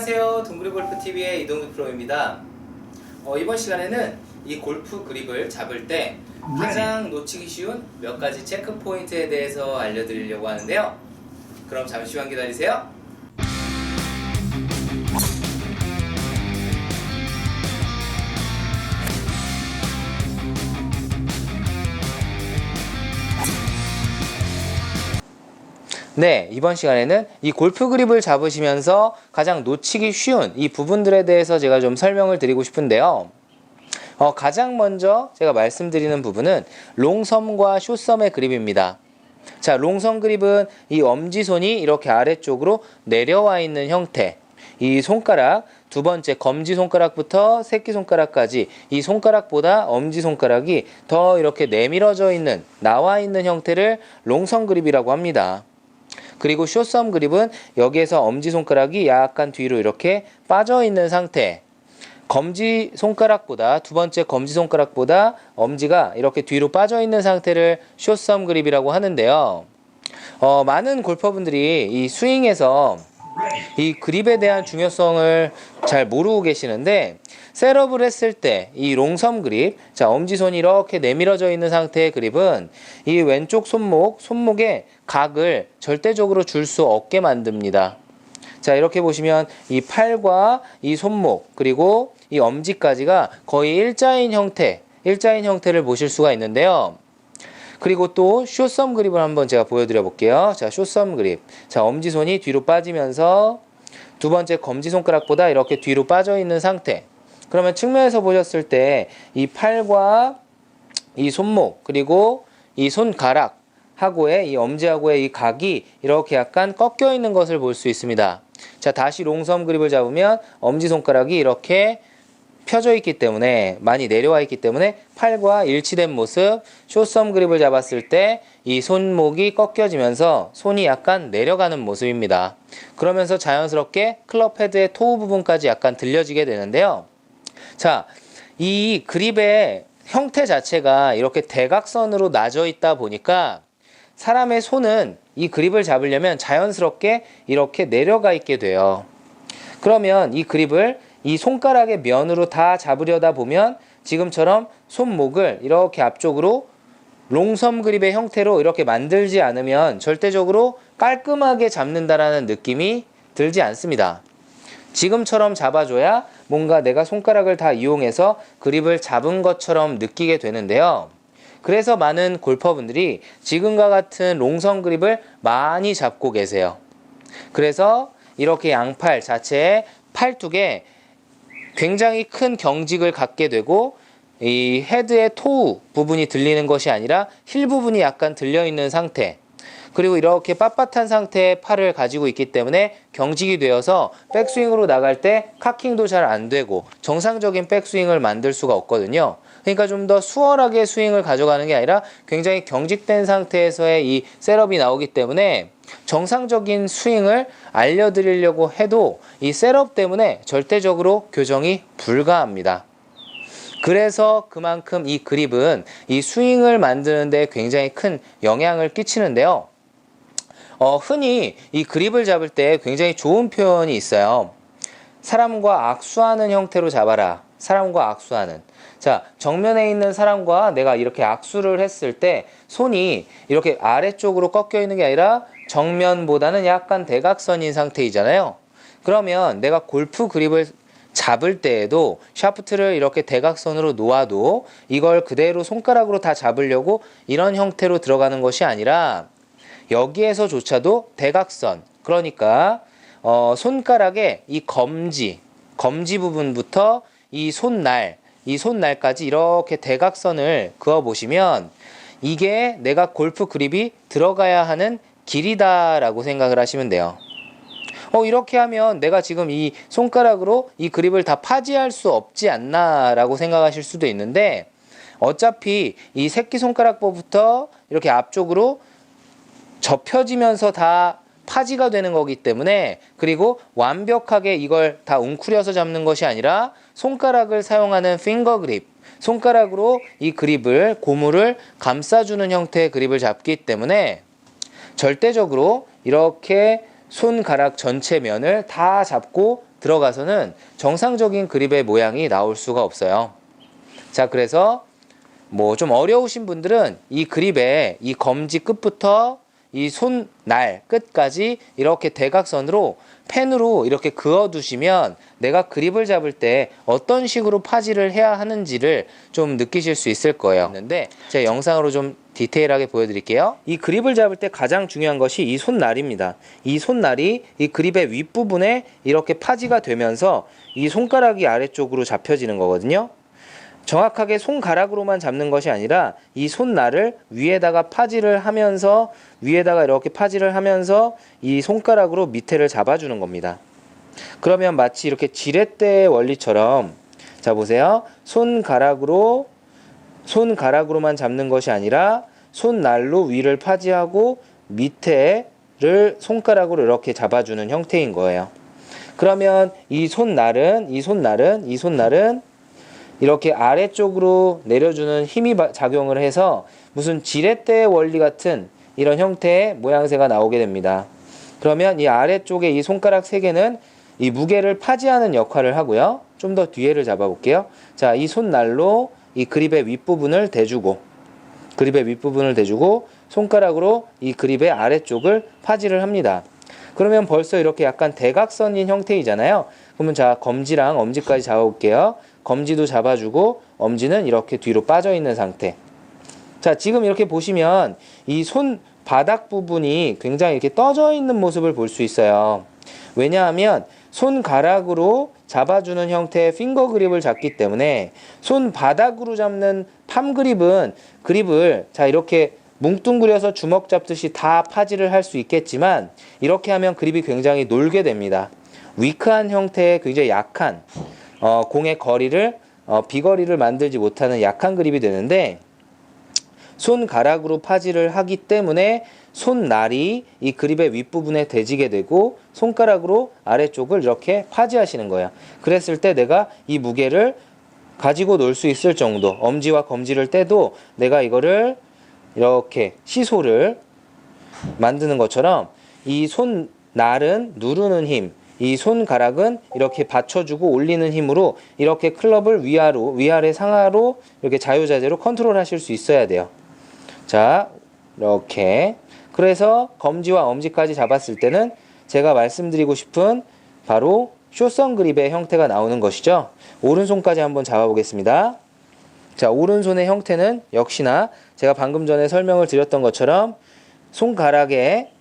안녕하세요. 동그리 골프 TV의 이동규 프로입니다. 어, 이번 시간에는 이 골프 그립을 잡을 때 가장 놓치기 쉬운 몇 가지 체크 포인트에 대해서 알려드리려고 하는데요. 그럼 잠시만 기다리세요. 네, 이번 시간에는 이 골프 그립을 잡으시면서 가장 놓치기 쉬운 이 부분들에 대해서 제가 좀 설명을 드리고 싶은데요. 어, 가장 먼저 제가 말씀드리는 부분은 롱섬과 숏섬의 그립입니다. 자, 롱섬 그립은 이 엄지손이 이렇게 아래쪽으로 내려와 있는 형태. 이 손가락, 두 번째 검지 손가락부터 새끼 손가락까지 이 손가락보다 엄지 손가락이 더 이렇게 내밀어져 있는, 나와 있는 형태를 롱섬 그립이라고 합니다. 그리고 숏섬 그립은 여기에서 엄지손가락이 약간 뒤로 이렇게 빠져 있는 상태. 검지 손가락보다 두 번째 검지 손가락보다 엄지가 이렇게 뒤로 빠져 있는 상태를 숏섬 그립이라고 하는데요. 어, 많은 골퍼분들이 이 스윙에서 이 그립에 대한 중요성을 잘 모르고 계시는데 셋업을 했을 때 이 롱섬 그립 자 엄지손이 이렇게 내밀어져 있는 상태의 그립은 이 왼쪽 손목 손목의 각을 절대적으로 줄 수 없게 만듭니다. 자 이렇게 보시면 이 팔과 이 손목 그리고 이 엄지까지가 거의 일자인 형태 일자인 형태를 보실 수가 있는데요. 그리고 또 숏섬 그립을 한번 제가 보여드려 볼게요. 자, 숏섬 그립. 자, 엄지손이 뒤로 빠지면서 두 번째 검지손가락보다 이렇게 뒤로 빠져 있는 상태. 그러면 측면에서 보셨을 때 이 팔과 이 손목 그리고 이 손가락 하고의 이 엄지하고의 이 각이 이렇게 약간 꺾여 있는 것을 볼 수 있습니다. 자, 다시 롱섬 그립을 잡으면 엄지손가락이 이렇게 펴져 있기 때문에 많이 내려와 있기 때문에 팔과 일치된 모습 숏섬 그립을 잡았을 때 이 손목이 꺾여지면서 손이 약간 내려가는 모습입니다. 그러면서 자연스럽게 클럽 헤드의 토우 부분까지 약간 들려지게 되는데요. 자, 이 그립의 형태 자체가 이렇게 대각선으로 나져 있다 보니까 사람의 손은 이 그립을 잡으려면 자연스럽게 이렇게 내려가 있게 돼요. 그러면 이 그립을 이 손가락의 면으로 다 잡으려다 보면 지금처럼 손목을 이렇게 앞쪽으로 롱섬 그립의 형태로 이렇게 만들지 않으면 절대적으로 깔끔하게 잡는다라는 느낌이 들지 않습니다. 지금처럼 잡아줘야 뭔가 내가 손가락을 다 이용해서 그립을 잡은 것처럼 느끼게 되는데요. 그래서 많은 골퍼분들이 지금과 같은 롱섬 그립을 많이 잡고 계세요. 그래서 이렇게 양팔 자체에 팔뚝에 굉장히 큰 경직을 갖게 되고 이 헤드의 토우 부분이 들리는 것이 아니라 힐 부분이 약간 들려 있는 상태. 그리고 이렇게 빳빳한 상태의 팔을 가지고 있기 때문에 경직이 되어서 백스윙으로 나갈 때 카킹도 잘 안 되고 정상적인 백스윙을 만들 수가 없거든요. 그러니까 좀 더 수월하게 스윙을 가져가는 게 아니라 굉장히 경직된 상태에서의 이 셋업이 나오기 때문에 정상적인 스윙을 알려드리려고 해도 이 셋업 때문에 절대적으로 교정이 불가합니다. 그래서 그만큼 이 그립은 이 스윙을 만드는데 굉장히 큰 영향을 끼치는데요. 어, 흔히 이 그립을 잡을 때 굉장히 좋은 표현이 있어요. 사람과 악수하는 형태로 잡아라. 사람과 악수하는. 자, 정면에 있는 사람과 내가 이렇게 악수를 했을 때 손이 이렇게 아래쪽으로 꺾여 있는 게 아니라 정면보다는 약간 대각선인 상태이잖아요. 그러면 내가 골프 그립을 잡을 때에도 샤프트를 이렇게 대각선으로 놓아도 이걸 그대로 손가락으로 다 잡으려고 이런 형태로 들어가는 것이 아니라 여기에서조차도 대각선 그러니까 어, 손가락의 이 검지 검지 부분부터 이 손날 이 손날까지 이렇게 대각선을 그어 보시면 이게 내가 골프 그립이 들어가야 하는 길이다라고 생각을 하시면 돼요. 어, 이렇게 하면 내가 지금 이 손가락으로 이 그립을 다 파지할 수 없지 않나라고 생각하실 수도 있는데 어차피 이 새끼손가락부터 이렇게 앞쪽으로 접혀지면서 다 파지가 되는 거기 때문에 그리고 완벽하게 이걸 다 웅크려서 잡는 것이 아니라 손가락을 사용하는 핑거 그립 손가락으로 이 그립을 고무를 감싸주는 형태의 그립을 잡기 때문에 절대적으로 이렇게 손가락 전체 면을 다 잡고 들어가서는 정상적인 그립의 모양이 나올 수가 없어요. 자, 그래서 뭐 좀 어려우신 분들은 이 그립의 이 검지 끝부터 이 손날 끝까지 이렇게 대각선으로 펜으로 이렇게 그어 두시면 내가 그립을 잡을 때 어떤 식으로 파지를 해야 하는지를 좀 느끼실 수 있을 거예요. 근데 제가 영상으로 좀 디테일하게 보여드릴게요. 이 그립을 잡을 때 가장 중요한 것이 이 손날입니다. 이 손날이 이 그립의 윗부분에 이렇게 파지가 되면서 이 손가락이 아래쪽으로 잡혀지는 거거든요. 정확하게 손가락으로만 잡는 것이 아니라 이 손날을 위에다가 파지를 하면서 위에다가 이렇게 파지를 하면서 이 손가락으로 밑에를 잡아주는 겁니다. 그러면 마치 이렇게 지렛대의 원리처럼 자 보세요. 손가락으로 손가락으로만 잡는 것이 아니라 손날로 위를 파지하고 밑에를 손가락으로 이렇게 잡아주는 형태인 거예요. 그러면 이 손날은 이 손날은 이 손날은 이렇게 아래쪽으로 내려주는 힘이 바- 작용을 해서 무슨 지렛대 원리 같은 이런 형태의 모양새가 나오게 됩니다. 그러면 이 아래쪽에 이 손가락 세 개는 이 무게를 파지하는 역할을 하고요. 좀 더 뒤에를 잡아볼게요. 자, 이 손날로 이 그립의 윗부분을 대주고 그립의 윗부분을 대주고 손가락으로 이 그립의 아래쪽을 파지를 합니다. 그러면 벌써 이렇게 약간 대각선인 형태이잖아요. 그러면 자, 검지랑 엄지까지 잡아볼게요. 검지도 잡아주고 엄지는 이렇게 뒤로 빠져 있는 상태. 자, 지금 이렇게 보시면 이 손 바닥 부분이 굉장히 이렇게 떠져 있는 모습을 볼 수 있어요. 왜냐하면 손가락으로 잡아주는 형태의 핑거 그립을 잡기 때문에 손바닥으로 잡는 팜 그립은 그립을 자 이렇게 뭉뚱그려서 주먹 잡듯이 다 파지를 할 수 있겠지만 이렇게 하면 그립이 굉장히 놀게 됩니다. 위크한 형태의 굉장히 약한 어, 공의 거리를 어, 비거리를 만들지 못하는 약한 그립이 되는데 손가락으로 파지를 하기 때문에 손날이 이 그립의 윗부분에 대지게 되고 손가락으로 아래쪽을 이렇게 파지하시는 거예요. 그랬을 때 내가 이 무게를 가지고 놀 수 있을 정도 엄지와 검지를 떼도 내가 이거를 이렇게 시소를 만드는 것처럼 이 손날은 누르는 힘, 이 손가락은 이렇게 받쳐주고 올리는 힘으로 이렇게 클럽을 위아로 위아래 상하로 이렇게 자유자재로 컨트롤 하실 수 있어야 돼요. 자, 이렇게 그래서 검지와 엄지까지 잡았을 때는 제가 말씀드리고 싶은 바로 쇼선 그립의 형태가 나오는 것이죠. 오른손까지 한번 잡아보겠습니다. 자, 오른손의 형태는 역시나 제가 방금 전에 설명을 드렸던 것처럼 손가락에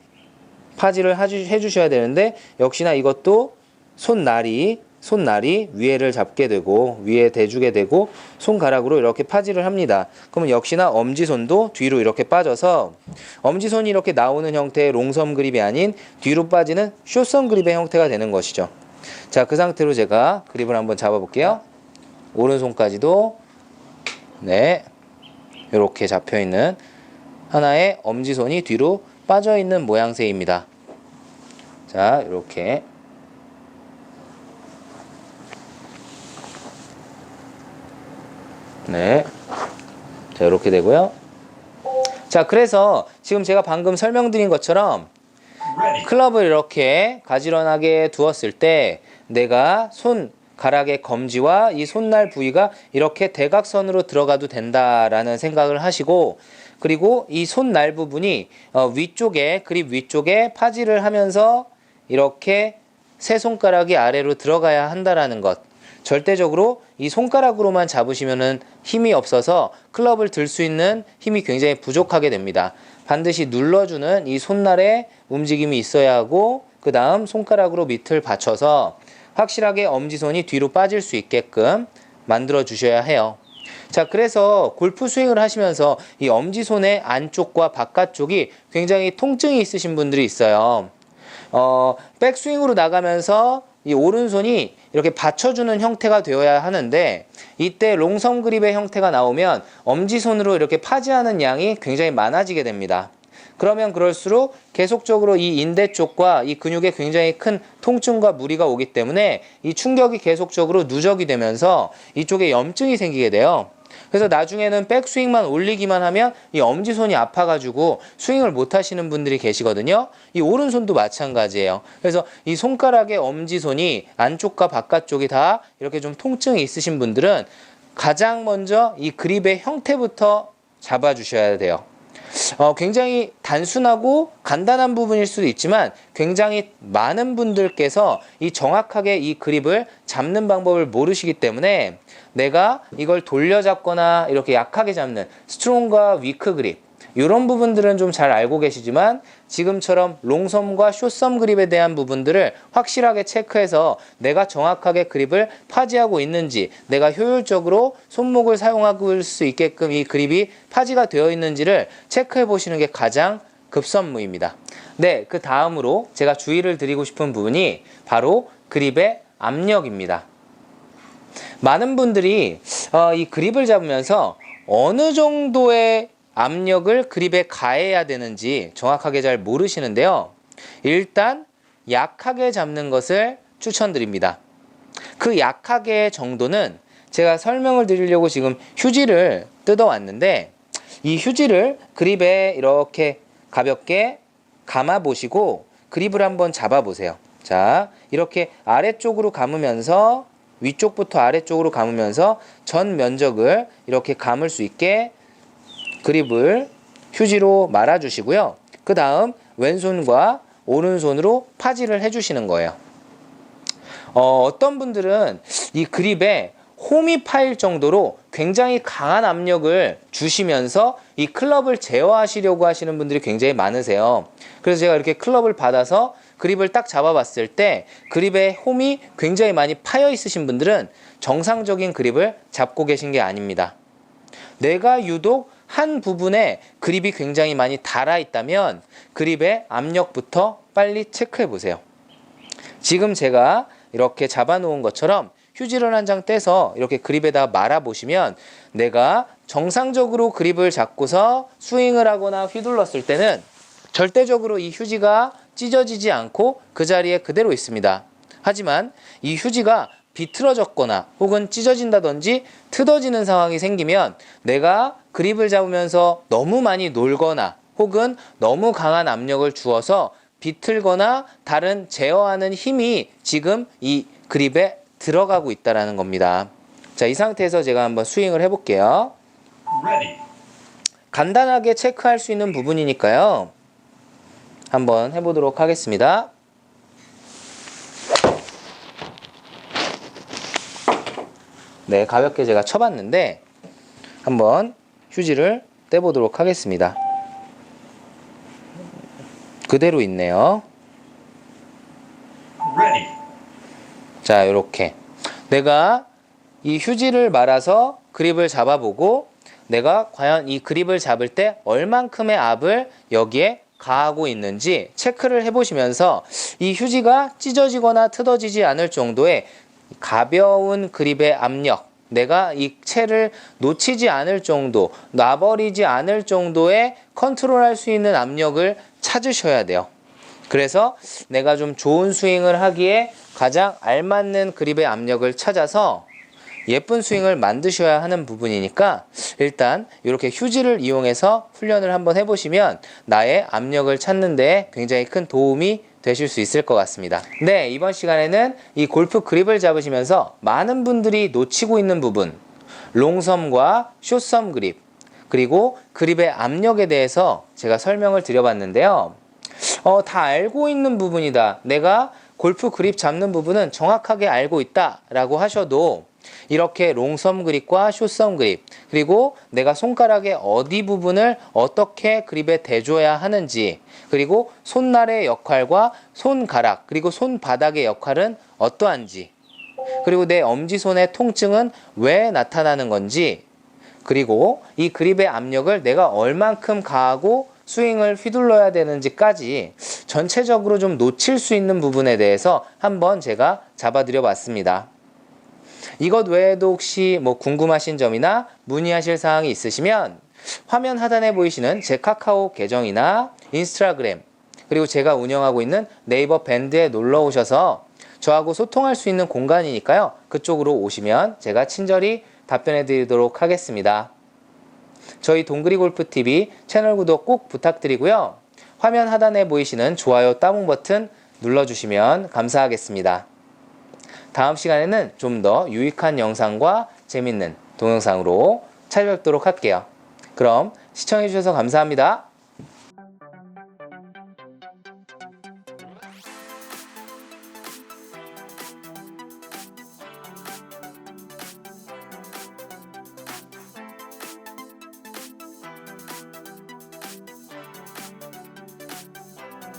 파지를 해주셔야 되는데 역시나 이것도 손날이 손날이 위에를 잡게 되고 위에 대주게 되고 손가락으로 이렇게 파지를 합니다. 그러면 역시나 엄지손도 뒤로 이렇게 빠져서 엄지손이 이렇게 나오는 형태의 롱섬 그립이 아닌 뒤로 빠지는 쇼섬 그립의 형태가 되는 것이죠. 자, 그 상태로 제가 그립을 한번 잡아볼게요. 오른손까지도 네 이렇게 잡혀 있는 하나의 엄지손이 뒤로 빠져 있는 모양새입니다. 자, 이렇게 네. 자, 이렇게 되고요. 자, 그래서 지금 제가 방금 설명드린 것처럼 클럽을 이렇게 가지런하게 두었을 때 내가 손 가락의 검지와 이 손날 부위가 이렇게 대각선으로 들어가도 된다라는 생각을 하시고 그리고 이 손날 부분이 어, 위쪽에 그립 위쪽에 파지를 하면서 이렇게 세 손가락이 아래로 들어가야 한다라는 것. 절대적으로 이 손가락으로만 잡으시면은 힘이 없어서 클럽을 들 수 있는 힘이 굉장히 부족하게 됩니다. 반드시 눌러주는 이 손날의 움직임이 있어야 하고 그 다음 손가락으로 밑을 받쳐서 확실하게 엄지손이 뒤로 빠질 수 있게끔 만들어 주셔야 해요. 자, 그래서 골프 스윙을 하시면서 이 엄지손의 안쪽과 바깥쪽이 굉장히 통증이 있으신 분들이 있어요. 어, 백스윙으로 나가면서 이 오른손이 이렇게 받쳐주는 형태가 되어야 하는데 이때 롱섬 그립의 형태가 나오면 엄지손으로 이렇게 파지하는 양이 굉장히 많아지게 됩니다. 그러면 그럴수록 계속적으로 이 인대 쪽과 이 근육에 굉장히 큰 통증과 무리가 오기 때문에 이 충격이 계속적으로 누적이 되면서 이쪽에 염증이 생기게 돼요. 그래서 나중에는 백스윙만 올리기만 하면 이 엄지손이 아파가지고 스윙을 못 하시는 분들이 계시거든요. 이 오른손도 마찬가지예요. 그래서 이 손가락의 엄지손이 안쪽과 바깥쪽이 다 이렇게 좀 통증이 있으신 분들은 가장 먼저 이 그립의 형태부터 잡아주셔야 돼요. 어, 굉장히 단순하고 간단한 부분일 수도 있지만 굉장히 많은 분들께서 이 정확하게 이 그립을 잡는 방법을 모르시기 때문에 내가 이걸 돌려잡거나 이렇게 약하게 잡는 스트롱과 위크 그립 이런 부분들은 좀 잘 알고 계시지만 지금처럼 롱섬과 숏섬 그립에 대한 부분들을 확실하게 체크해서 내가 정확하게 그립을 파지하고 있는지 내가 효율적으로 손목을 사용할 수 있게끔 이 그립이 파지가 되어 있는지를 체크해 보시는 게 가장 급선무입니다. 네, 그 다음으로 제가 주의를 드리고 싶은 부분이 바로 그립의 압력입니다. 많은 분들이 어, 이 그립을 잡으면서 어느 정도의 압력을 그립에 가해야 되는지 정확하게 잘 모르시는데요. 일단 약하게 잡는 것을 추천드립니다. 그 약하게 정도는 제가 설명을 드리려고 지금 휴지를 뜯어왔는데 이 휴지를 그립에 이렇게 가볍게 감아 보시고 그립을 한번 잡아 보세요. 자, 이렇게 아래쪽으로 감으면서 위쪽부터 아래쪽으로 감으면서 전 면적을 이렇게 감을 수 있게 그립을 휴지로 말아 주시고요. 그 다음 왼손과 오른손으로 파지를 해주시는 거예요. 어, 어떤 분들은 이 그립에 홈이 파일 정도로 굉장히 강한 압력을 주시면서 이 클럽을 제어하시려고 하시는 분들이 굉장히 많으세요. 그래서 제가 이렇게 클럽을 받아서 그립을 딱 잡아봤을 때 그립에 홈이 굉장히 많이 파여 있으신 분들은 정상적인 그립을 잡고 계신 게 아닙니다. 내가 유독 한 부분에 그립이 굉장히 많이 달아 있다면 그립의 압력부터 빨리 체크해 보세요. 지금 제가 이렇게 잡아 놓은 것처럼 휴지를 한 장 떼서 이렇게 그립에다 말아 보시면 내가 정상적으로 그립을 잡고서 스윙을 하거나 휘둘렀을 때는 절대적으로 이 휴지가 찢어지지 않고 그 자리에 그대로 있습니다. 하지만 이 휴지가 비틀어졌거나 혹은 찢어진다든지 틀어지는 상황이 생기면 내가 그립을 잡으면서 너무 많이 놀거나 혹은 너무 강한 압력을 주어서 비틀거나 다른 제어하는 힘이 지금 이 그립에 들어가고 있다라는 겁니다. 자, 이 상태에서 제가 한번 스윙을 해볼게요. Ready. 간단하게 체크할 수 있는 부분이니까요. 한번 해보도록 하겠습니다. 네, 가볍게 제가 쳐봤는데 한번 휴지를 떼보도록 하겠습니다. 그대로 있네요. 자, 이렇게 내가 이 휴지를 말아서 그립을 잡아보고 내가 과연 이 그립을 잡을 때 얼만큼의 압을 여기에 가하고 있는지 체크를 해보시면서 이 휴지가 찢어지거나 틀어지지 않을 정도의 가벼운 그립의 압력, 내가 이 채를 놓치지 않을 정도, 놔버리지 않을 정도의 컨트롤할 수 있는 압력을 찾으셔야 돼요. 그래서 내가 좀 좋은 스윙을 하기에 가장 알맞는 그립의 압력을 찾아서 예쁜 스윙을 만드셔야 하는 부분이니까 일단 이렇게 휴지를 이용해서 훈련을 한번 해보시면 나의 압력을 찾는 데 굉장히 큰 도움이 되실 수 있을 것 같습니다. 네, 이번 시간에는 이 골프 그립을 잡으시면서 많은 분들이 놓치고 있는 부분, 롱섬과 숏섬 그립, 그리고 그립의 압력에 대해서 제가 설명을 드려봤는데요. 어, 다 알고 있는 부분이다. 내가 골프 그립 잡는 부분은 정확하게 알고 있다 라고 하셔도 이렇게 롱섬 그립과 숏섬 그립 그리고 내가 손가락의 어디 부분을 어떻게 그립에 대줘야 하는지 그리고 손날의 역할과 손가락 그리고 손바닥의 역할은 어떠한지 그리고 내 엄지손의 통증은 왜 나타나는 건지 그리고 이 그립의 압력을 내가 얼만큼 가하고 스윙을 휘둘러야 되는지까지 전체적으로 좀 놓칠 수 있는 부분에 대해서 한번 제가 잡아드려 봤습니다. 이것 외에도 혹시 뭐 궁금하신 점이나 문의하실 사항이 있으시면 화면 하단에 보이시는 제 카카오 계정이나 인스타그램 그리고 제가 운영하고 있는 네이버 밴드에 놀러 오셔서 저하고 소통할 수 있는 공간이니까요. 그쪽으로 오시면 제가 친절히 답변해 드리도록 하겠습니다. 저희 동그리 골프 TV 채널 구독 꼭 부탁드리고요. 화면 하단에 보이시는 좋아요 따봉 버튼 눌러주시면 감사하겠습니다. 다음 시간에는 좀 더 유익한 영상과 재밌는 동영상으로 찾아뵙도록 할게요. 그럼 시청해주셔서 감사합니다.